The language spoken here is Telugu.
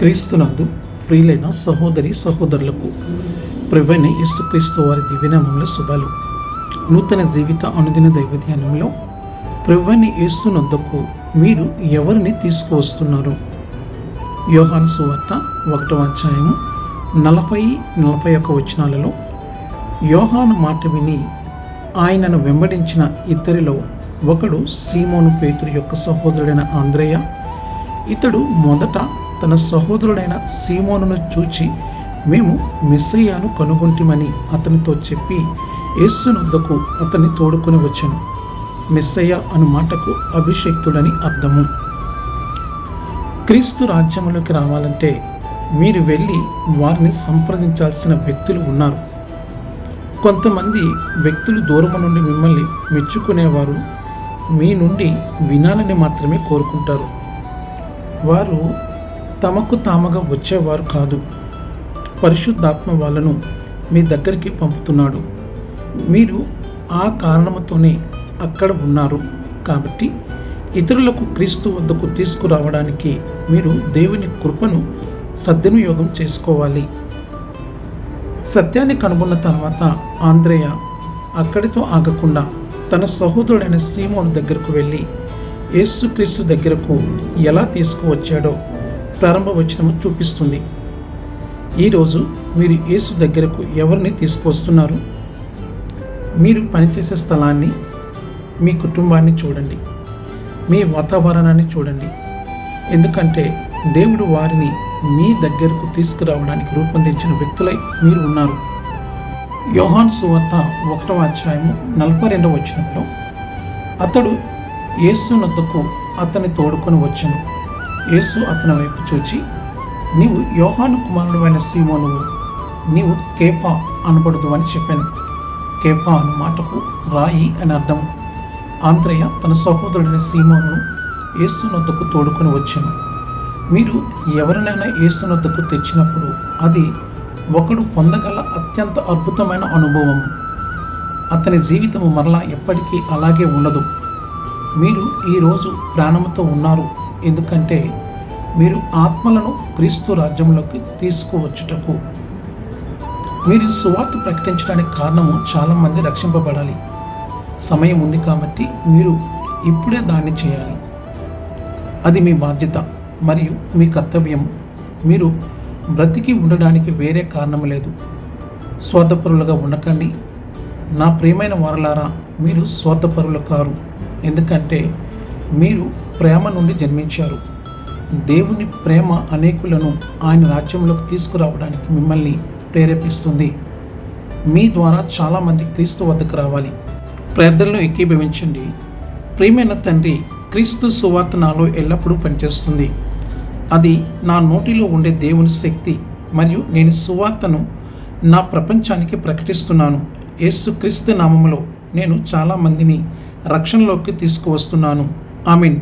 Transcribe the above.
క్రీస్తునందు ప్రియులైన సహోదరి సహోదరులకు ప్రవైన యేసుక్రీస్తు వారి దివ్యనామంలో శుభాలు. నూతన జీవిత అనుదిన దైవధ్యానంలో ప్రవైన యేసునందుకు మీరు ఎవరిని తీసుకువస్తున్నారు? యోహాన్ సువార్త ఒకటవ అధ్యాయము నలభై నలభై ఒక్క వచనాలలో యోహాను మాట విని ఆయనను వెంబడించిన ఇద్దరిలో ఒకడు సీమోను పేతురు యొక్క సహోదరుడైన ఆంధ్రయ్య ఇతడు మొదట తన సహోదరుడైన సీమోనును చూచి మేము మిస్సయ్యాను కనుగొంటిమని అతనితో చెప్పి యేస్సునొద్దకు అతన్ని తోడుకొని వచ్చాను. మిస్సయ్య అను మాటకు అభిషేక్తుడని అర్థము. క్రీస్తు రాజ్యంలోకి రావాలంటే మీరు వెళ్ళి వారిని సంప్రదించాల్సిన వ్యక్తులు ఉన్నారు. కొంతమంది వ్యక్తులు దూరం నుండి మిమ్మల్ని మెచ్చుకునేవారు మీ నుండి వినాలని మాత్రమే కోరుకుంటారు. వారు తమకు తాముగా వచ్చేవారు కాదు. పరిశుద్ధాత్మ వాళ్ళను మీ దగ్గరికి పంపుతున్నాడు. మీరు ఆ కారణముతోనే అక్కడ ఉన్నారు. కాబట్టి ఇతరులకు క్రీస్తు వద్దకు తీసుకురావడానికి మీరు దేవుని కృపను సద్వినియోగం చేసుకోవాలి. సత్యాన్ని కనుగొన్న తర్వాత ఆంధ్రేయ అక్కడితో ఆగకుండా తన సహోదరుడైన సీమోను దగ్గరకు వెళ్ళి యేసుక్రీస్తు దగ్గరకు ఎలా తీసుకువచ్చాడో ప్రారంభ వచనము చూపిస్తుంది. ఈరోజు మీరు యేసు దగ్గరకు ఎవరిని తీసుకువస్తున్నారు? మీరు పనిచేసే స్థలాన్ని మీ కుటుంబాన్ని చూడండి. మీ వాతావరణాన్ని చూడండి. ఎందుకంటే దేవుడు వారిని మీ దగ్గరకు తీసుకురావడానికి రూపొందించిన వ్యక్తులై మీరు ఉన్నారు. యోహాన్ సువార్త ఒకటవ అధ్యాయము నలభై రెండవ వచ్చినప్పుడు అతడు యేసునద్దకు నద్దకు తోడుకొని వచ్చాను. యేసు అతని వైపు చూచి నీవు యోహాను కుమారుడు అయిన సీమోను నీవు కేపా అనబడదు అని చెప్పాను. కేపా అను మాటకు రాయి అని అర్థం. ఆంధ్రయ్య తన సహోదరుడైన సీమోను యేసు నొద్దకు తోడుకొని వచ్చాను. మీరు ఎవరినైనా యేసు నొద్దకు తెచ్చినప్పుడు అది ఒకడు పొందగల అత్యంత అద్భుతమైన అనుభవం. అతని జీవితం మరలా ఎప్పటికీ అలాగే ఉండదు. మీరు ఈరోజు ప్రాణంతో ఉన్నారు. ఎందుకంటే మీరు ఆత్మలను క్రీస్తు రాజ్యంలోకి తీసుకువచ్చుటకు. మీరు సువార్త ప్రకటించడానికి కారణము చాలామంది రక్షింపబడాలి. సమయం ఉంది కాబట్టి మీరు ఇప్పుడే దాన్ని చేయాలి. అది మీ బాధ్యత మరియు మీ కర్తవ్యం. మీరు బ్రతికి ఉండడానికి వేరే కారణం లేదు. స్వార్థపరులుగా ఉండకండి. నా ప్రియమైన వారలారా మీరు స్వార్థపరులు కారు. ఎందుకంటే మీరు ప్రేమ నుండి జన్మించారు. దేవుని ప్రేమ అనేకులను ఆయన రాజ్యంలోకి తీసుకురావడానికి మిమ్మల్ని ప్రేరేపిస్తుంది. మీ ద్వారా చాలామంది క్రీస్తు వద్దకు రావాలి. ప్రార్థనలో ఏకీభవించండి. ప్రియమైన తండ్రి క్రీస్తు సువార్త నాలో ఎల్లప్పుడూ పనిచేస్తుంది. అది నా నోటిలో ఉండే దేవుని శక్తి మరియు నేను సువార్తను నా ప్రపంచానికి ప్రకటిస్తున్నాను. యేసు క్రీస్తు నామములో నేను చాలామందిని రక్షణలోకి తీసుకువస్తున్నాను. I mean